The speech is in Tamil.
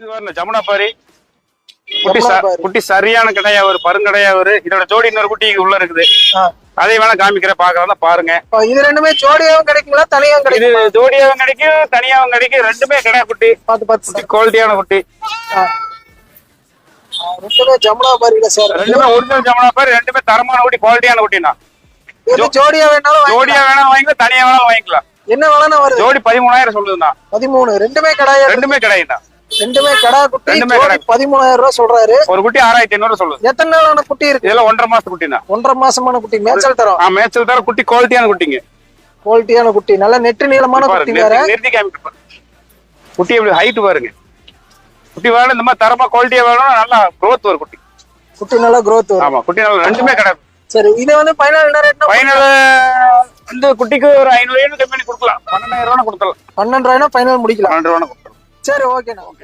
இது வரணும் ஜமுனா பாரி குட்டி ஜமுனாபாரி. குட்டி சரியான கடையா ஒரு பருங்கடையா ஒரு இதோட ஜோடி இன்னொரு குட்டி உள்ள இருக்குது. அதை வேணா காமிக்கிறேன் பாக்கலாம் பாருங்க. இது ரெண்டுமே ஜோடியாவும் கிடைக்குங்களா தனியாவும் இது கிடைக்கும்? ஜோடியாவும் கிடைக்கும் தனியாவும் கிடைக்கும். ரெண்டுமே கடை குட்டி. பார்த்து பார்த்து குவாலிட்டியான குட்டி. ரெண்டுமே ஜமுனா பாரியில சார். ரெண்டுமே ஒரிஜினல் ஜமுனா பாரி ரெண்டுமே தரமான குட்டி குவாலிட்டியான குட்டினா இது ஜோடியா வேணாலும். ஜோடியா வேணா வாங்கிக்கலாம் தனியா வேணா வாங்கிக்கலாம். என்ன வேலைன்னு வருது? ஜோடி பதிமூணாயிரம் சொல்லுதுண்ணா. பதிமூணு ரெண்டுமே கடாயா? ரெண்டுமே கிடைக்குண்ணா ரெண்டுமே கடா குட்டி ரெண்டுமே. பதிமூணாயிரம் ரூபாய் சொல்றாரு. ஒரு குட்டி ஆறாயிரத்தி ஐநூறு சொல்லுது. எத்தனை நாளான குட்டி இருக்கு? இதெல்லாம் ஒன்றரை மாசத்து குட்டிண்ணா. ஒன்றரை மாசமான குட்டி மேய்ச்சல் தரோம். ஆ மேய்ச்சல் தர குட்டி குவாலிட்டியான குட்டிங்க. குவாலிட்டியான குட்டி நல்ல நெட்டு நீளமான பாருங்க, குட்டி வேற. நிறுத்தி- நிறுத்தி காமிக்க பாருங்க. குட்டி எப்படி ஹைட் பாருங்க. குட்டி வேணும் இந்த மாதிரி தரமா குவாலிட்டியா வேணும் நல்லா growth வரும் குட்டி. குட்டி நல்லா growth வரும். ஆமா குட்டி நல்லா ரெண்டுமே கிடையாது சரி இது வந்து ஃபைனல் என்ன ரேட்னா ஃபைனல் வந்து குட்டிக்கு ஒரு ஐநூறு கம்மி பண்ணி கொடுக்கலாம். பன்னெண்டாயிரம் ரூபா கொடுக்கலாம் பன்னெண்டு ரூபாய்னா ஃபைனல் முடிக்கலாம். பன்னெண்டு ரூபா கொடுக்கலாம் சரி ஓகேண்ணா ஓகே